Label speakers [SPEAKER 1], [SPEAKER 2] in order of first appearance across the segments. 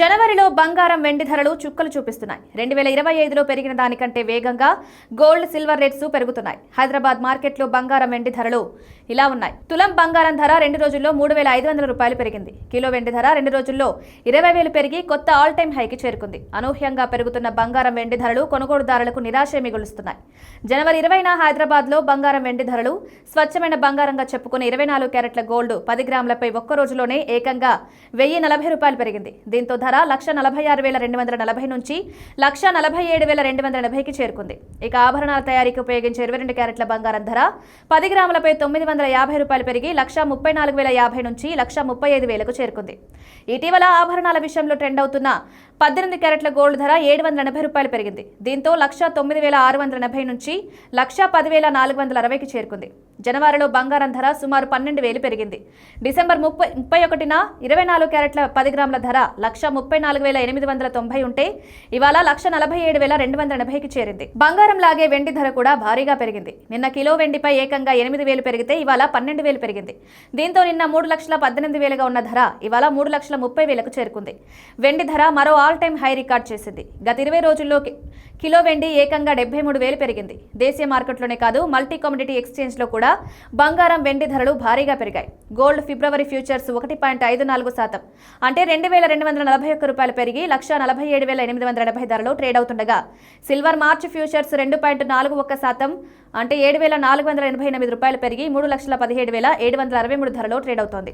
[SPEAKER 1] జనవరిలో బంగారం వెండి ధరలు చుక్కలు చూపిస్తున్నాయి. రెండు వేల ఇరవై ఐదులో పెరిగిన దానికంటే వేగంగా గోల్డ్ సిల్వర్ రేట్స్ పెరుగుతున్నాయి. హైదరాబాద్ మార్కెట్లో బంగారం వెండి ధరలు ఇలా ఉన్నాయి. తులం బంగారం ధర రెండు రోజుల్లో మూడు వేల ఐదు వందల రూపాయలు పెరిగింది. కిలో వెండి ధర రెండు రోజుల్లో ఇరవై వేలు పెరిగి కొత్త ఆల్ టైమ్ హైకి చేరుకుంది. అనూహ్యంగా పెరుగుతున్న బంగారం వెండి ధరలు కొనుగోలుదారులకు నిరాశ మిగులుస్తున్నాయి. జనవరి ఇరవైన హైదరాబాద్లో బంగారం వెండి ధరలు స్వచ్ఛమైన బంగారంగా చెప్పుకునే ఇరవై నాలుగు క్యారెట్ల గోల్డ్ పది గ్రాములపై ఒక్క రోజులోనే ఏకంగా వెయ్యి నలభై రూపాయలు పెరిగింది. దీంతో ధర లక్ష నలభై ఆరు వేల రెండు వందల నలభై నుంచి లక్ష నలభై ఏడు వేల రెండు వందల ఎనభైకి చేరుకుంది. ఇక ఆభరణాల తయారీకి ఉపయోగించే ఇరవై రెండు క్యారెట్ల బంగారం ధర పది గ్రాములపై తొమ్మిది వందల యాభై రూపాయలు పెరిగి లక్ష ముప్పై నాలుగు వేల యాభై నుంచి లక్ష ముప్పై ఐదు వేలకు చేరుకుంది. ఇటీవల ఆభరణాల విషయంలో ట్రెండ్ అవుతున్న పద్దెనిమిది క్యారెట్ల గోల్డ్ ధర ఏడు వందల ఎనభై రూపాయలు పెరిగింది. దీంతో లక్ష తొమ్మిది వేల ఆరు వందల ఎనభై నుంచి లక్ష పదివేల నాలుగు వందల అరవైకి చేరుకుంది. జనవరిలో బంగారం ధర సుమారు పన్నెండు వేలు పెరిగింది. డిసెంబర్ ముప్పై ముప్పై ఒకటిన ఇరవై నాలుగు క్యారెట్ల పది గ్రాముల ధర లక్ష ముప్పై నాలుగు వేల ఎనిమిది వందల తొంభై ఉంటే ఇవాళ లక్ష నలభై ఏడు వేల రెండు వందల ఎనభైకి చేరింది. బంగారం లాగే వెండి ధర కూడా భారీగా పెరిగింది. నిన్న కిలో వెండిపై ఏకంగా ఎనిమిది వేలు పెరిగితే ఇవాళ పన్నెండు వేలు పెరిగింది. దీంతో నిన్న మూడు లక్షల పద్దెనిమిది వేలుగా ఉన్న ధర ఇవాళ మూడు లక్షల ముప్పై వేలకు చేరుకుంది. వెండి ధర మరో ఆల్ టైమ్ హై రికార్డ్ చేసింది. గత ఇరవై రోజుల్లో కిలో వెండి ఏకంగా డెబ్బై మూడు వేలు పెరిగింది. దేశీయ మార్కెట్లోనే కాదు మల్టీ కమ్యూనిటీ ఎక్స్చేంజ్లో కూడా బంగారం వెండి ధరలు భారీగా పెరిగాయి. గోల్డ్ ఫిబ్రవరి ఫ్యూచర్స్ ఒకటి పాయింట్ ఐదు నాలుగు శాతం. అంటే రెండు వేల రెండు వందల నలభై ఒక్క రూపాయలు పెరిగి లక్ష నలభై ఏడు వేల ఎనిమిది వందల ఎనభై ధరలో ట్రేడ్ అవుతుండగా సిల్వర్ మార్చ్ ఫ్యూచర్స్ రెండు పాయింట్ నాలుగు ఒక్క శాతం అంటే ఏడు వేల నాలుగు వందల ఎనభై ఎనిమిది రూపాయలు పెరిగి మూడు లక్షల పదిహేడు వేల ఏడు వందల అరవై మూడు ధరలో ట్రేడ్ అవుతోంది.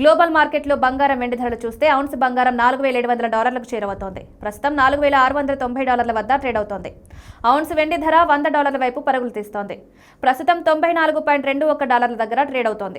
[SPEAKER 1] గ్లోబల్ మార్కెట్లో బంగారం వెండి ధరలు చూస్తే ఔన్స్ బంగారం నాలుగు వేల ఏడు వందల డాలర్లకు చేరవుతోంది ప్రస్తుతం నాలుగు వేల ఆరు వందల తొంభై డాలర్ల వద్ద ట్రేడ్ అవుతోంది. ఔన్స్ వెండి ధర వంద డాలర్ల వైపు పరుగులు తీస్తోంది. ప్రస్తుతం తొంభై నాలుగు పాయింట్ రెండు ఒక్క డాలర్ల దగ్గర ట్రేడ్ అవుతోంది.